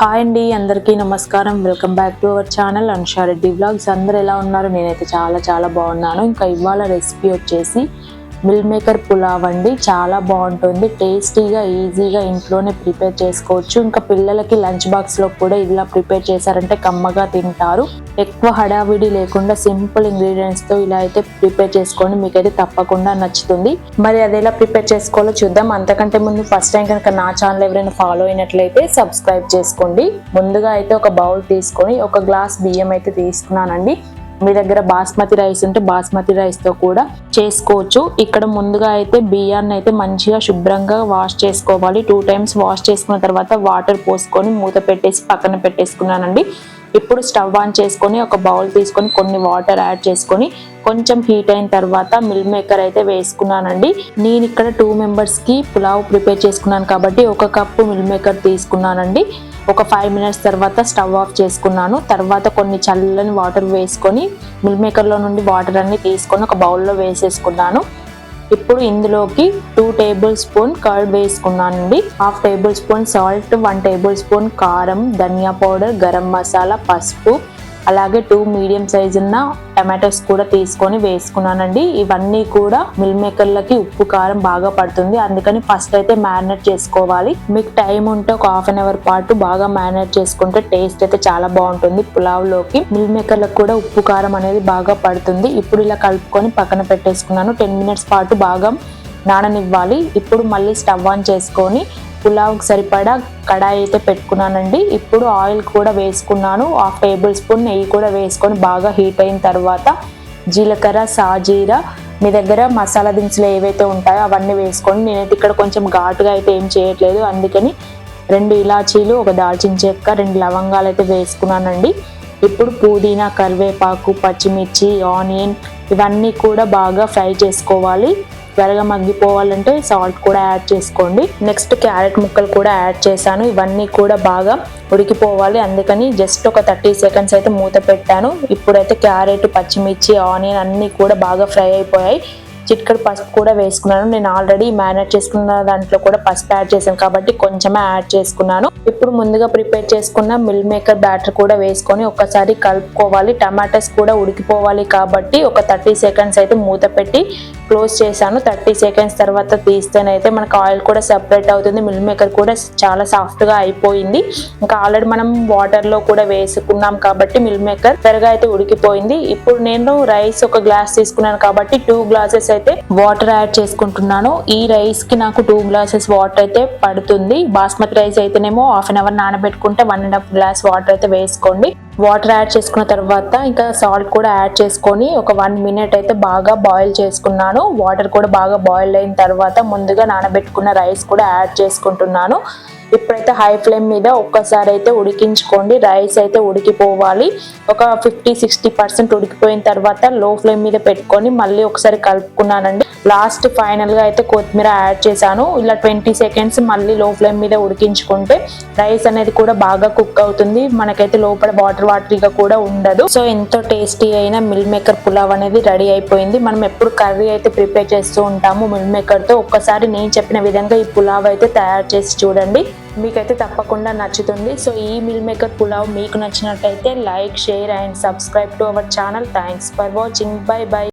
Hi అండి అందరికీ నమస్కారం. Welcome back to our channel Ansha Reddy vlogs. అందరు ఎలా ఉన్నారు? నేనైతే చాలా చాలా బాగున్నాను. ఇంకా ఇవాళ రెసిపీ వచ్చేసి మిల్ మేకర్ పులావ్ అండి. చాలా బాగుంటుంది. టేస్టీగా ఈజీగా ఇంట్లోనే ప్రిపేర్ చేసుకోవచ్చు. ఇంకా పిల్లలకి లంచ్ బాక్స్లో కూడా ఇలా ప్రిపేర్ చేశారంటే కమ్మగా తింటారు. ఎక్కువ హడావిడి లేకుండా సింపుల్ ఇంగ్రీడియంట్స్తో ఇలా అయితే ప్రిపేర్ చేసుకోండి మీకైతే తప్పకుండా నచ్చుతుంది. మరి అది ఎలా ప్రిపేర్ చేసుకోవాలో చూద్దాం. అంతకంటే ముందు ఫస్ట్ టైం కనుక నా ఛానల్ ఎవరైనా ఫాలో అయినట్లయితే సబ్స్క్రైబ్ చేసుకోండి. ముందుగా అయితే ఒక బౌల్ తీసుకొని ఒక గ్లాస్ బియ్యం అయితే తీసుకున్నానండి. మీ దగ్గర బాస్మతి రైస్ ఉంటే బాస్మతి రైస్తో కూడా చేసుకోవచ్చు. ఇక్కడ ముందుగా అయితే బియ్యాన్ని అయితే మంచిగా శుభ్రంగా వాష్ చేసుకోవాలి. టూ టైమ్స్ వాష్ చేసుకున్న తర్వాత వాటర్ పోసుకొని మూత పెట్టేసి పక్కన పెట్టేసుకున్నానండి. ఇప్పుడు స్టవ్ ఆన్ చేసుకొని ఒక బౌల్ తీసుకొని కొన్ని వాటర్ యాడ్ చేసుకొని కొంచెం హీట్ అయిన తర్వాత మిల్ మేకర్ అయితే వేసుకున్నానండి. నేను ఇక్కడ టూ మెంబర్స్కి పులావ్ ప్రిపేర్ చేసుకున్నాను కాబట్టి ఒక కప్పు మిల్ మేకర్ తీసుకున్నానండి. ఒక ఫైవ్ మినిట్స్ తర్వాత స్టవ్ ఆఫ్ చేసుకున్నాను. తర్వాత కొన్ని చల్లని వాటర్ వేసుకొని మిల్ మేకర్లో నుండి వాటర్ అన్ని తీసుకొని ఒక బౌల్లో వేసేసుకున్నాను. ఇప్పుడు ఇందులోకి టూ టేబుల్ స్పూన్ కర్డ్ వేసుకున్నానండి half tablespoon salt one tablespoon కారం ధనియా పౌడర్ గరం మసాలా పసుపు అలాగే టూ మీడియం సైజ్ ఉన్న టమాటోస్ కూడా తీసుకొని వేసుకున్నానండి. ఇవన్నీ కూడా మిల్ మేకర్లకి ఉప్పు కారం బాగా పడుతుంది. అందుకని ఫస్ట్ అయితే మ్యారినేట్ చేసుకోవాలి. మీకు టైం ఉంటే ఒక హాఫ్ అన్ అవర్ పాటు బాగా మ్యారినేట్ చేసుకుంటే టేస్ట్ అయితే చాలా బాగుంటుంది పులావ్లోకి. మిల్ మేకర్లకు కూడా ఉప్పు కారం అనేది బాగా పడుతుంది. ఇప్పుడు ఇలా కలుపుకొని పక్కన పెట్టేసుకున్నాను. టెన్ మినిట్స్ పాటు బాగా నాననివ్వాలి. ఇప్పుడు మళ్ళీ స్టవ్ ఆన్ చేసుకొని పులావ్కి సరిపడా కడాయి అయితే పెట్టుకున్నానండి. ఇప్పుడు ఆయిల్ కూడా వేసుకున్నాను. హాఫ్ టేబుల్ స్పూన్ నెయ్యి కూడా వేసుకొని బాగా హీట్ అయిన తర్వాత జీలకర్ర సాజీర మీ దగ్గర మసాలా దినుసులు ఏవైతే ఉంటాయో అవన్నీ వేసుకొని నేనైతే ఇక్కడ కొంచెం ఘాటుగా అయితే ఏం చేయట్లేదు. అందుకని రెండు ఇలాచీలు ఒక దాల్చిన చెక్క రెండు లవంగాలు అయితే వేసుకున్నానండి. ఇప్పుడు పుదీనా కరివేపాకు పచ్చిమిర్చి ఆనియన్ ఇవన్నీ కూడా బాగా ఫ్రై చేసుకోవాలి. త్వరగా మగ్గిపోవాలంటే సాల్ట్ కూడా యాడ్ చేసుకోండి. నెక్స్ట్ క్యారెట్ ముక్కలు కూడా యాడ్ చేశాను. ఇవన్నీ కూడా బాగా ఉడికిపోవాలి. అందుకని జస్ట్ ఒక థర్టీ సెకండ్స్ అయితే మూత పెట్టాను. ఇప్పుడైతే క్యారెట్ పచ్చిమిర్చి ఆనియన్ అన్నీ కూడా బాగా ఫ్రై అయిపోయాయి. చిటికెడు పసుపు కూడా వేసుకున్నాను. నేను ఆల్రెడీ మ్యారినేట్ చేసుకున్న దాంట్లో కూడా పసుపు యాడ్ చేశాను. కాబట్టి కొంచెమే యాడ్ చేసుకున్నాను. ఇప్పుడు ముందుగా ప్రిపేర్ చేసుకున్న మిల్ మేకర్ బ్యాటర్ కూడా వేసుకొని ఒకసారి కలుపుకోవాలి. టమాటాస్ కూడా ఉడికిపోవాలి కాబట్టి ఒక థర్టీ సెకండ్స్ అయితే మూత పెట్టి క్లోజ్ చేశాను. థర్టీ సెకండ్స్ తర్వాత తీస్తేనైతే మనకు ఆయిల్ కూడా సెపరేట్ అవుతుంది. మిల్ మేకర్ కూడా చాలా సాఫ్ట్గా అయిపోయింది. ఇంకా ఆల్రెడీ మనం వాటర్లో కూడా వేసుకున్నాం కాబట్టి మిల్ మేకర్ త్వరగా అయితే ఉడికిపోయింది. ఇప్పుడు నేను రైస్ ఒక గ్లాస్ తీసుకున్నాను కాబట్టి టూ గ్లాసెస్ అయితే వాటర్ యాడ్ చేసుకుంటున్నాను. ఈ రైస్కి నాకు టూ గ్లాసెస్ వాటర్ అయితే పడుతుంది. బాస్మతి రైస్ అయితేనేమో half an hour నానబెట్టుకుంటే one and half glass water అయితే వేసుకోండి. వాటర్ యాడ్ చేసుకున్న తర్వాత ఇంకా సాల్ట్ కూడా యాడ్ చేసుకొని ఒక వన్ మినిట్ అయితే బాగా బాయిల్ చేసుకున్నాను. వాటర్ కూడా బాగా బాయిల్ అయిన తర్వాత ముందుగా నానబెట్టుకున్న రైస్ కూడా యాడ్ చేసుకుంటున్నాను. ఇప్పుడైతే హై ఫ్లేమ్ మీద ఒక్కసారి అయితే ఉడికించుకోండి. రైస్ అయితే ఉడికిపోవాలి. ఒక ఫిఫ్టీ సిక్స్టీ పర్సెంట్ ఉడికిపోయిన తర్వాత లో ఫ్లేమ్ మీద పెట్టుకొని మళ్ళీ ఒకసారి కలుపుకున్నానండి. లాస్ట్ ఫైనల్గా అయితే కొత్తిమీర యాడ్ చేశాను. ఇలా ట్వంటీ సెకండ్స్ మళ్ళీ లో ఫ్లేమ్ మీద ఉడికించుకుంటే రైస్ అనేది కూడా బాగా కుక్ అవుతుంది. మనకైతే లోపల వాటర్ వాటరీగా కూడా ఉండదు. సో ఎంతో టేస్టీ అయిన మిల్ మేకర్ పులావ్ అనేది రెడీ అయిపోయింది. మనం ఎప్పుడు కర్రీ అయితే ప్రిపేర్ చేస్తూ ఉంటాము మిల్ మేకర్తో ఒక్కసారి నేను చెప్పిన విధంగా ఈ పులావ్ అయితే తయారు చేసి చూడండి. మీకైతే తప్పకుండా నచ్చుతుంది. సో ఈ మిల్ మేకర్ పులావ్ మీకు నచ్చినట్టయితే like share and subscribe to our channel. Thanks for watching. Bye bye.